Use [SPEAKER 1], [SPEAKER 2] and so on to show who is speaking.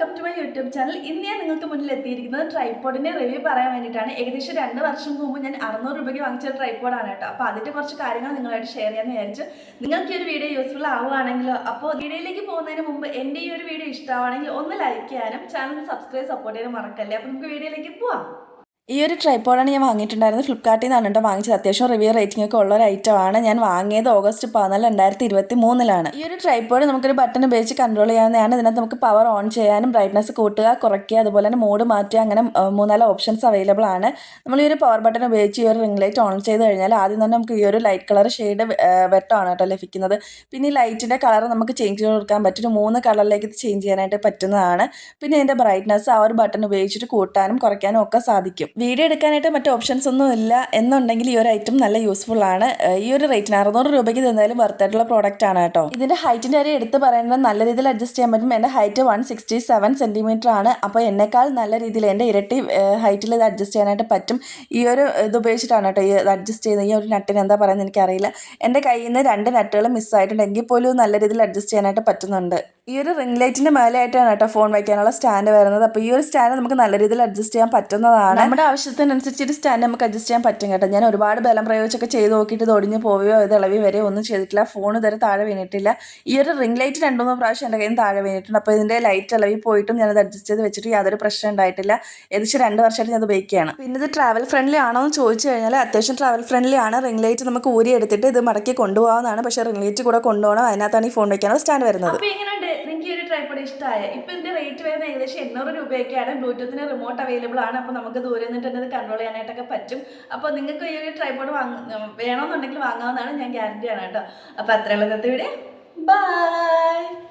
[SPEAKER 1] Welcome to my YouTube channel ഇന്ന് ഞാൻ നിങ്ങൾക്ക് മുന്നിൽ എത്തിയിരിക്കുന്നത് ട്രൈപ്പോഡിന്റെ റിവ്യൂ പറയാൻ വേണ്ടിയിട്ടാണ്. ഏകദേശം രണ്ട് വർഷം മുമ്പ് ഞാൻ അറുന്നൂറ് രൂപയ്ക്ക് വാങ്ങിച്ച ട്രൈപ്പോഡാണ് കേട്ടോ. അപ്പോൾ അതിന്റെ കുറച്ച് കാര്യങ്ങൾ നിങ്ങളായിട്ട് ഷെയർ ചെയ്യാമെന്ന് വിചാരിച്ചു നിങ്ങൾക്ക് ഈ ഒരു വീഡിയോ യൂസ്ഫുൾ ആവുകയാണെങ്കിലോ അപ്പോൾ വീഡിയോയിലേക്ക് പോകുന്നതിന് മുമ്പ് എന്റെ ഈ ഒരു വീഡിയോ ഇഷ്ടമാണെങ്കിൽ ഒന്ന് ലൈക്ക് ചെയ്യാനും ചാനൽ സബ്സ്ക്രൈബ് സപ്പോർട്ട് ചെയ്യാനും മറക്കല്ലേ? അപ്പോൾ നമുക്ക് വീഡിയോയിലേക്ക് പോവാം.
[SPEAKER 2] ഈ ഒരു ട്രൈപ്പോഡാണ് ഞാൻ വാങ്ങിയിട്ടുണ്ടായിരുന്നത്. ഫ്ലിപ്കാർട്ടിൽ നിന്നാണ് കേട്ടോ വാങ്ങിച്ചത്. അത്യാവശ്യം റിവ്യൂ റേറ്റിംഗ് ഒക്കെ ഉള്ള ഒരു ഐറ്റമാണ് ഞാൻ വാങ്ങിയത് ഓഗസ്റ്റ് പതിനാല് രണ്ടായിരത്തി ഇരുപത്തി മൂന്നിലാണ് ഈ ഒരു ട്രൈപ്പോഡ് നമുക്കൊരു ബട്ടൺ ഉപയോഗിച്ച് കൺട്രോൾ ചെയ്യാവുന്നതാണ്. ഇതിനകത്ത് നമുക്ക് പവർ ഓൺ ചെയ്യാനും ബ്രൈറ്റ്നസ് കൂട്ടുക കുറയ്ക്കുക അതുപോലെ തന്നെ മോഡ് മാറ്റുക അങ്ങനെ മൂന്നാൽ ഓപ്ഷൻസ് അവൈലബിൾ ആണ്. നമ്മൾ ഈ ഒരു പവർ ബട്ടൺ ഉപയോഗിച്ച് ഈ ഒരു റിംഗ് ലൈറ്റ് ഓൺ ചെയ്ത് കഴിഞ്ഞാൽ ആദ്യം തന്നെ നമുക്ക് ഈ ഒരു ലൈറ്റ് കളർ ഷെയ്ഡ് വെട്ടമാണ് കേട്ടോ ലഭിക്കുന്നത്. പിന്നെ ഈ ലൈറ്റിന്റെ കളർ നമുക്ക് ചേഞ്ച് ചെയ്ത് കൊടുക്കാൻ പറ്റും ഒരു മൂന്ന് കളറിലേക്ക് ഇത് ചേഞ്ച് ചെയ്യാനായിട്ട് പറ്റുന്നതാണ്. പിന്നെ ഇതിന്റെ ബ്രൈറ്റ്നസ് ആ ഒരു ബട്ടൺ ഉപയോഗിച്ചിട്ട് കൂട്ടാനും കുറയ്ക്കാനും ഒക്കെ സാധിക്കും. വീഡിയോ എടുക്കാനായിട്ട് മറ്റ് ഓപ്ഷൻസ് ഒന്നും ഇല്ല എന്നുണ്ടെങ്കിൽ ഈ ഒരു ഐറ്റം നല്ല യൂസ്ഫുൾ ആണ്. ഈ ഒരു റേറ്റിന് അറുന്നൂറ് രൂപയ്ക്ക് തന്നാലും എന്തായാലും വർത്തായിട്ടുള്ള പ്രോഡക്റ്റ് ആണ് കേട്ടോ. ഇതിന്റെ ഹൈറ്റിന്റെ കാര്യം എടുത്ത് പറയുന്നത് നല്ല രീതിയിൽ അഡ്ജസ്റ്റ് ചെയ്യാൻ പറ്റും. എന്റെ height one sixty seven centimetre ആണ്. അപ്പോൾ എന്നെക്കാൾ നല്ല രീതിയിൽ എന്റെ ഇരട്ടി ഹൈറ്റിൽ ഇത് അഡ്ജസ്റ്റ് ചെയ്യാനായിട്ട് പറ്റും. ഈ ഒരു ഇത് ഉപയോഗിച്ചിട്ടാണ് കേട്ടോ ഈ അഡ്ജസ്റ്റ് ചെയ്യുന്നത്. ഈ ഒരു നട്ടിന് എന്താ പറയുന്നത് എനിക്കറിയില്ല. എന്റെ കയ്യിൽ നിന്ന് രണ്ട് നട്ടുകൾ മിസ്സായിട്ടുണ്ടെങ്കിൽ പോലും നല്ല രീതിയിൽ അഡ്ജസ്റ്റ് ചെയ്യാനായിട്ട് പറ്റുന്നുണ്ട്. ഈ ഒരു റിംഗ് ലൈറ്റിന്റെ മേലെയായിട്ടാണ് കേട്ടോ ഫോൺ വയ്ക്കാനുള്ള സ്റ്റാൻഡ് വരുന്നത്. അപ്പോൾ ഈ ഒരു സ്റ്റാൻഡ് നമുക്ക് നല്ല രീതിയിൽ അഡ്ജസ്റ്റ് ചെയ്യാൻ പറ്റുന്നതാണ്. നമ്മുടെ ആവശ്യത്തിനനുസരിച്ച് ഒരു സ്റ്റാൻഡ് നമുക്ക് അഡ്ജസ്റ്റ് ചെയ്യാൻ പറ്റും കേട്ടോ. ഞാൻ ഒരുപാട് ബലം പ്രയോഗിച്ചൊക്കെ ചെയ്ത് നോക്കിയിട്ട് ഇത് ഒടിഞ്ഞ് പോവുകയോ ഇത് ഇളവി വരെയോ ഒന്നും ചെയ്തിട്ടില്ല. ഫോൺ ഇതുവരെ താഴെ വീണിട്ടില്ല. ഈ ഒരു റിംഗ് ലൈറ്റ് രണ്ടു മൂന്ന് പ്രാവശ്യം എന്റെ കയ്യിൽ നിന്ന് താഴെ വീണിട്ടുണ്ട്. അപ്പോൾ ഇതിന്റെ ലൈറ്റ് ഇളവി പോയിട്ടും ഞാനത് അഡ്ജസ്റ്റ് ചെയ്ത് വെച്ചിട്ട് യാതൊരു പ്രശ്നം ഉണ്ടായിട്ടില്ല. ഏകദേശം രണ്ട് വർഷമായിട്ട് ഞാൻ ഉപയോഗിക്കുകയാണ്. പിന്നെ ഇത് ട്രാവൽ ഫ്രണ്ട്ലി ആണോ എന്ന് ചോദിച്ചു കഴിഞ്ഞാൽ അത്യാവശ്യം ട്രാവൽ ഫ്രണ്ട്ലി ആണ്. റിംഗ് ലൈറ്റ് നമുക്ക് ഊരി എടുത്തിട്ട് ഇത് മടക്കി കൊണ്ടുപോകാവുന്നതാണ്. പക്ഷേ റിംഗ് ലൈറ്റ് കൂടെ കൊണ്ടുപോകണം. അതിനകത്താണ് ഈ ഫോൺ വയ്ക്കാനുള്ള സ്റ്റാൻഡ് വരുന്നത്
[SPEAKER 1] അപ്പോൾ എങ്ങനെയുണ്ട് നിങ്ങൾക്ക് ഈ ഒരു ട്രൈപ്പോഡ് ഇഷ്ടമായ ഇപ്പൊ ഇതിന്റെ റേറ്റ് വരുന്നത് ഏകദേശം എണ്ണൂറ് രൂപയൊക്കെയാണ്. ബ്ലൂടൂത്തിന് റിമോട്ട് അവൈലബിൾ ആണ്. അപ്പോൾ നമുക്ക് ദൂരെ നിന്നിട്ട് തന്നെ ഇത് കൺട്രോൾ ചെയ്യാനായിട്ടൊക്കെ പറ്റും. അപ്പോൾ നിങ്ങൾക്ക് ഈ ഒരു ട്രൈപ്പോഡ് വാങ്ങ വേണമെന്നുണ്ടെങ്കിൽ വാങ്ങാവുന്നതാണ് ഞാൻ ഗ്യാരണ്ടി ആണ് കേട്ടോ. അപ്പോൾ അത്രയുള്ള ഇന്നത്തെ ബൈ